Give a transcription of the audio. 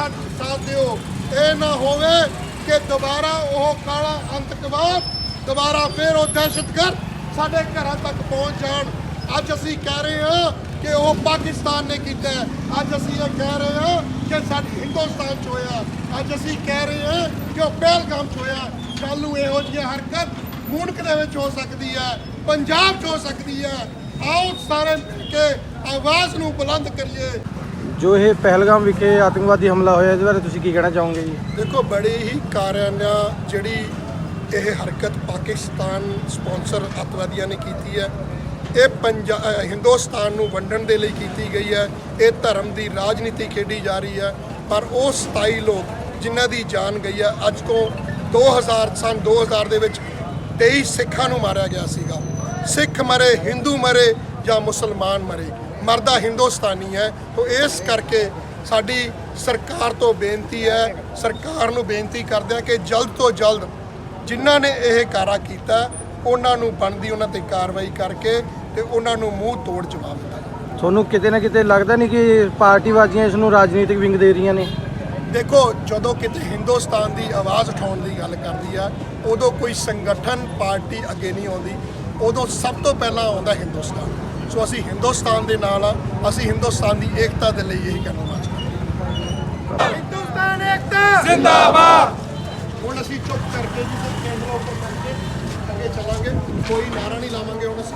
ਸਾਡਾ ਸਾਥ ਦਿਓ ਇਹ ਨਾ ਹੋਵੇ ਕਿ ਦੁਬਾਰਾ ਉਹ ਕਾਲਾ ਅੰਤਕਵਾਦ ਦੁਬਾਰਾ ਫੇਰ ਉਹ ਦਹਿਸ਼ਤਗਰਦ ਸਾਡੇ ਘਰਾਂ ਤੱਕ ਪਹੁੰਚ ਜਾਣ। ਅੱਜ ਅਸੀਂ ਕਹਿ ਰਹੇ ਹਾਂ ਕਿ ਉਹ ਪਾਕਿਸਤਾਨ ਨੇ ਕੀਤਾ ਅੱਜ ਅਸੀਂ ਇਹ ਕਹਿ ਰਹੇ ਹਾਂ ਕਿ ਸਾਡੀ ਹਿੰਦੁਸਤਾਨ ਚ ਹੋਇਆ। ਅੱਜ ਅਸੀਂ ਕਹਿ ਰਹੇ ਹਾਂ ਕਿ ਉਹ ਪਹਿਲਗਾਮ ਚ ਹੋਇਆ। ਕੱਲ ਨੂੰ ਇਹੋ ਜਿਹੀ ਹਰਕਤ ਮੂਣਕ ਦੇ ਵਿੱਚ ਹੋ ਸਕਦੀ ਹੈ, ਪੰਜਾਬ 'ਚ ਹੋ ਸਕਦੀ ਹੈ। ਆਓ ਸਾਰੇ ਕੇ ਆਵਾਜ਼ ਨੂੰ ਬੁਲੰਦ ਕਰੀਏ। ਜੋ ਇਹ ਪਹਿਲਗਾਮ ਵਿਖੇ ਆਤੰਕਵਾਦੀ ਹਮਲਾ ਹੋਇਆ, ਇਹਦੇ ਬਾਰੇ ਤੁਸੀਂ ਕੀ ਕਹਿਣਾ ਚਾਹੋਗੇ ਜੀ? ਦੇਖੋ, ਬੜੀ ਹੀ ਕਾਰਿਆਨਾ ਜਿਹੜੀ ਇਹ ਹਰਕਤ ਪਾਕਿਸਤਾਨ ਸਪਾਂਸਰ ਅੱਤਵਾਦੀਆਂ ਨੇ ਕੀਤੀ ਹੈ, ਇਹ ਪੰਜਾ ਹਿੰਦੁਸਤਾਨ ਨੂੰ ਵੰਡਣ ਦੇ ਲਈ ਕੀਤੀ ਗਈ ਹੈ, ਇਹ ਧਰਮ ਦੀ ਰਾਜਨੀਤੀ ਖੇਡੀ ਜਾ ਰਹੀ ਹੈ, ਪਰ ਉਹ 27 ਲੋਕ ਜਿਨ੍ਹਾਂ ਦੀ ਜਾਨ ਗਈ ਹੈ, ਅੱਜ ਤੋਂ 2000 ਸਨ 2000 ਦੇ ਵਿੱਚ 23 ਸਿੱਖਾਂ ਨੂੰ ਮਾਰਿਆ ਗਿਆ ਸੀਗਾ। ਸਿੱਖ ਮਰੇ, ਹਿੰਦੂ ਮਰੇ ਜਾਂ ਮੁਸਲਮਾਨ ਮਰੇ। ਮਰਦਾ ਹਿੰਦੁਸਤਾਨੀ ਹੈ ਤੋਂ ਇਸ ਕਰਕੇ ਸਾਡੀ ਸਰਕਾਰ ਤੋਂ ਬੇਨਤੀ ਹੈ ਸਰਕਾਰ ਨੂੰ ਬੇਨਤੀ ਕਰਦੇ ਹਾਂ ਕਿ ਜਲਦ ਤੋਂ ਜਲਦ ਜਿਨ੍ਹਾਂ ਨੇ ਇਹ ਕਾਰਾ ਕੀਤਾ ਉਹਨਾਂ ਨੂੰ ਬਣਦੀ ਉਹਨਾਂ ਤੇ ਕਾਰਵਾਈ ਕਰਕੇ ਤੇ ਉਹਨਾਂ ਨੂੰ ਮੂੰਹ ਤੋੜ ਜਵਾਬ ਦਿੱਤਾ। ਤੁਹਾਨੂੰ ਕਿਤੇ ਨਾ ਕਿਤੇ ਲੱਗਦਾ ਨਹੀਂ ਕਿ ਪਾਰਟੀਬਾਜ਼ੀਆਂ ਇਸ ਨੂੰ ਰਾਜਨੀਤਿਕ ਵਿੰਗ ਦੇ ਰਹੀਆਂ ਨੇ ਦੇਖੋ ਜਦੋਂ ਕਿਤੇ ਹਿੰਦੁਸਤਾਨ ਦੀ ਆਵਾਜ਼ ਉਠਾਉਣ ਦੀ ਗੱਲ ਕਰਦੀ ਆ ਉਦੋਂ ਕੋਈ ਸੰਗਠਨ ਪਾਰਟੀ ਅੱਗੇ ਨਹੀਂ ਆਉਂਦੀ ਉਦੋਂ ਸਭ ਤੋਂ ਪਹਿਲਾਂ ਆਉਂਦਾ ਹਿੰਦੁਸਤਾਨ ਸੋ ਅਸੀਂ ਹਿੰਦੁਸਤਾਨ ਦੇ ਨਾਲ ਆ ਅਸੀਂ ਹਿੰਦੁਸਤਾਨ ਦੀ ਏਕਤਾ ਦੇ ਲਈ ਇਹ ਕਰਨਾ ਚਾਹੁੰਦੇ ਹਾਂ। ਹਿੰਦੁਸਤਾਨ ਏਕਤਾ! ਜ਼ਿੰਦਾਬਾਦ! ਹੁਣ ਅਸੀਂ ਚੁੱਪ ਕਰਕੇ ਜੀ ਸਿਰ ਕੈਮਰਾ ਉੱਪਰ ਕਰਕੇ ਅੱਗੇ ਚੱਲਾਂਗੇ। ਕੋਈ ਨਾਰਾ ਨਹੀਂ ਲਾਵਾਂਗੇ ਹੁਣ ਅਸੀਂ।